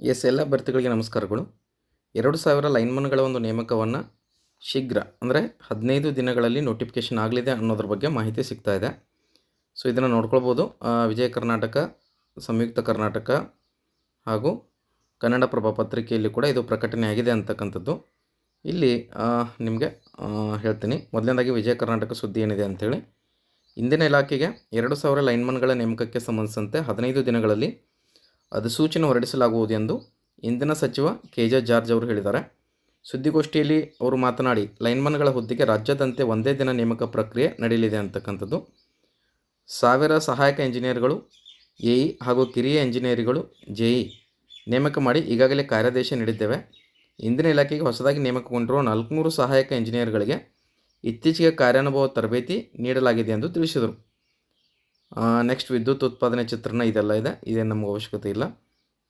S, ಎಲ್ಲ ಅಭ್ಯರ್ಥಿಗಳಿಗೆ ನಮಸ್ಕಾರಗಳು. ಎರಡು ಸಾವಿರ ಲೈನ್ಮನ್ಗಳ ಒಂದು ನೇಮಕವನ್ನು ಶೀಘ್ರ, ಅಂದರೆ ಹದಿನೈದು ದಿನಗಳಲ್ಲಿ ನೋಟಿಫಿಕೇಷನ್ ಆಗಲಿದೆ ಅನ್ನೋದ್ರ ಬಗ್ಗೆ ಮಾಹಿತಿ ಸಿಗ್ತಾ ಇದೆ. ಸೊ ಇದನ್ನು ನೋಡ್ಕೊಳ್ಬೋದು. ವಿಜಯ ಕರ್ನಾಟಕ, ಸಂಯುಕ್ತ ಕರ್ನಾಟಕ ಹಾಗೂ ಕನ್ನಡಪ್ರಭ ಪತ್ರಿಕೆಯಲ್ಲಿ ಕೂಡ ಇದು ಪ್ರಕಟಣೆ ಆಗಿದೆ ಅಂತಕ್ಕಂಥದ್ದು. ಇಲ್ಲಿ ನಿಮಗೆ ಹೇಳ್ತೀನಿ. ಮೊದಲನೇದಾಗಿ ವಿಜಯ ಕರ್ನಾಟಕ ಸುದ್ದಿ ಏನಿದೆ ಅಂಥೇಳಿ ಇಂದಿನ ಇಲಾಖೆಗೆ ಎರಡು ಸಾವಿರ ಲೈನ್ಮನ್ಗಳ ನೇಮಕಕ್ಕೆ ಸಂಬಂಧಿಸಿದಂತೆ ಹದಿನೈದು ದಿನಗಳಲ್ಲಿ ಅಧಿಸೂಚನೆ ಹೊರಡಿಸಲಾಗುವುದು ಎಂದು ಇಂಧನ ಸಚಿವ ಕೆ ಜೆ ಜಾರ್ಜ್ ಅವರು ಹೇಳಿದ್ದಾರೆ. ಸುದ್ದಿಗೋಷ್ಠಿಯಲ್ಲಿ ಅವರು ಮಾತನಾಡಿ, ಲೈನ್ಮನ್ಗಳ ಹುದ್ದೆಗೆ ರಾಜ್ಯದಂತೆ ಒಂದೇ ದಿನ ನೇಮಕ ಪ್ರಕ್ರಿಯೆ ನಡೆಯಲಿದೆ ಅಂತಕ್ಕಂಥದ್ದು. ಸಾವಿರ ಸಹಾಯಕ ಇಂಜಿನಿಯರ್ಗಳು ಎಇ ಹಾಗೂ ಕಿರಿಯ ಇಂಜಿನಿಯರ್ಗಳು ಜೆಇ ನೇಮಕ ಮಾಡಿ ಈಗಾಗಲೇ ಕಾರ್ಯಾದೇಶ ನೀಡಿದ್ದೇವೆ. ಇಂದಿನ ಇಲಾಖೆಗೆ ಹೊಸದಾಗಿ ನೇಮಕಗೊಂಡಿರುವ ನಾಲ್ಕುನೂರು ಸಹಾಯಕ ಇಂಜಿನಿಯರ್ಗಳಿಗೆ ಇತ್ತೀಚೆಗೆ ಕಾರ್ಯಾನುಭವ ತರಬೇತಿ ನೀಡಲಾಗಿದೆ ಎಂದು ತಿಳಿಸಿದರು. ನೆಕ್ಸ್ಟ್ ವಿದ್ಯುತ್ ಉತ್ಪಾದನೆ ಚಿತ್ರಣ ಇದೆಲ್ಲ ಇದೆ. ಇದೇನು ನಮಗೆ ಅವಶ್ಯಕತೆ ಇಲ್ಲ.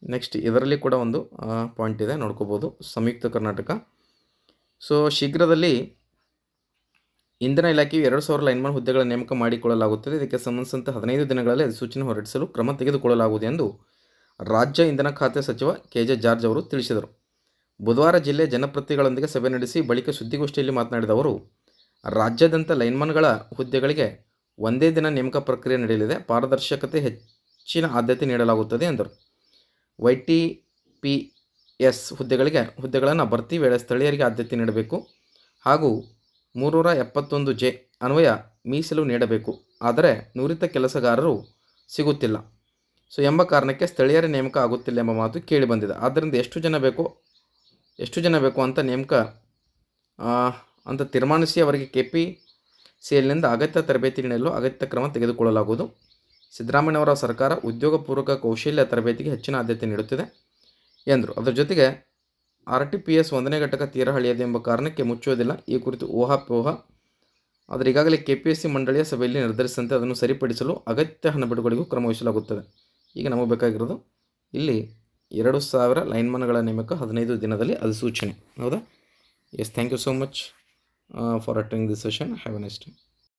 ನೆಕ್ಸ್ಟ್ ಇದರಲ್ಲಿ ಕೂಡ ಒಂದು ಪಾಯಿಂಟ್ ಇದೆ. ನೋಡ್ಕೋಬೋದು. ಸಂಯುಕ್ತ ಕರ್ನಾಟಕ. ಸೊ ಶೀಘ್ರದಲ್ಲಿ ಇಂಧನ ಇಲಾಖೆಯು ಎರಡು ಸಾವಿರ ಲೈನ್ಮನ್ ಹುದ್ದೆಗಳ ನೇಮಕ ಮಾಡಿಕೊಳ್ಳಲಾಗುತ್ತದೆ. ಇದಕ್ಕೆ ಸಂಬಂಧಿಸಿದಂತೆ ಹದಿನೈದು ದಿನಗಳಲ್ಲಿ ಅಧಿಸೂಚನೆ ಹೊರಡಿಸಲು ಕ್ರಮ ತೆಗೆದುಕೊಳ್ಳಲಾಗುವುದು ಎಂದು ರಾಜ್ಯ ಇಂಧನ ಖಾತೆ ಸಚಿವ ಕೆ ಜೆ ಜಾರ್ಜ್ ಅವರು ತಿಳಿಸಿದರು. ಬುಧವಾರ ಜಿಲ್ಲೆ ಜನಪ್ರತಿನಿಧಿಗಳೊಂದಿಗೆ ಸಭೆ ನಡೆಸಿ ಬಳಿಕ ಸುದ್ದಿಗೋಷ್ಠಿಯಲ್ಲಿ ಮಾತನಾಡಿದ ಅವರು, ರಾಜ್ಯಾದ್ಯಂತ ಲೈನ್ಮನ್ಗಳ ಹುದ್ದೆಗಳಿಗೆ ಒಂದೇ ದಿನ ನೇಮಕ ಪ್ರಕ್ರಿಯೆ ನಡೆಯಲಿದೆ. ಪಾರದರ್ಶಕತೆ ಹೆಚ್ಚಿನ ಆದ್ಯತೆ ನೀಡಲಾಗುತ್ತದೆ ಎಂದರು. ವೈ ಟಿ ಪಿ ಎಸ್ ಹುದ್ದೆಗಳಿಗೆ, ಹುದ್ದೆಗಳನ್ನು ಭರ್ತಿ ವೇಳೆ ಸ್ಥಳೀಯರಿಗೆ ಆದ್ಯತೆ ನೀಡಬೇಕು ಹಾಗೂ ಮೂರೂರ ಎಪ್ಪತ್ತೊಂದು ಜೆ ಅನ್ವಯ ಮೀಸಲು ನೀಡಬೇಕು. ಆದರೆ ನುರಿತ ಕೆಲಸಗಾರರು ಸಿಗುತ್ತಿಲ್ಲ. ಸೊ, ಎಂಬ ಕಾರಣಕ್ಕೆ ಸ್ಥಳೀಯರ ನೇಮಕ ಆಗುತ್ತಿಲ್ಲ ಎಂಬ ಮಾತು ಕೇಳಿಬಂದಿದೆ ಆದ್ದರಿಂದ ಎಷ್ಟು ಜನ ಬೇಕು, ಎಷ್ಟು ಜನ ಬೇಕು ಅಂತ ನೇಮಕ ಅಂತ ತೀರ್ಮಾನಿಸಿ ಅವರಿಗೆ ಕೆ ಪಿ ಸಿ ಎಲ್ನಿಂದ ಅಗತ್ಯ ತರಬೇತಿ ನೀಡಲು ಅಗತ್ಯ ಕ್ರಮ ತೆಗೆದುಕೊಳ್ಳಲಾಗುವುದು. ಸಿದ್ದರಾಮಯ್ಯನವರ ಸರ್ಕಾರ ಉದ್ಯೋಗಪೂರ್ವಕ ಕೌಶಲ್ಯ ತರಬೇತಿಗೆ ಹೆಚ್ಚಿನ ಆದ್ಯತೆ ನೀಡುತ್ತಿದೆ ಎಂದರು. ಅದರ ಜೊತೆಗೆ ಆರ್ ಟಿ ಪಿ ಎಸ್ ಒಂದನೇ ಘಟಕ ತೀರ ಹಳೆಯದು ಎಂಬ ಕಾರಣಕ್ಕೆ ಮುಚ್ಚುವುದಿಲ್ಲ. ಈ ಕುರಿತು ಊಹಾಪೋಹ. ಆದರೆ ಈಗಾಗಲೇ ಕೆ ಪಿ ಎಸ್ ಸಿ ಮಂಡಳಿಯ ಸಭೆಯಲ್ಲಿ ನಿರ್ಧರಿಸಿದಂತೆ ಅದನ್ನು ಸರಿಪಡಿಸಲು ಅಗತ್ಯ ಹಣ ಬಿಡುಗಡೆಗೂ ಕ್ರಮ ವಹಿಸಲಾಗುತ್ತದೆ. ಈಗ ನಮಗೆ ಬೇಕಾಗಿರೋದು ಇಲ್ಲಿ ಎರಡು ಸಾವಿರ ಲೈನ್ಮನ್ಗಳ ನೇಮಕ ಹದಿನೈದು ದಿನದಲ್ಲಿ ಅಧಿಸೂಚನೆ. ಹೌದಾ? Yes thank you so much uh, for attending this session. Have a nice day.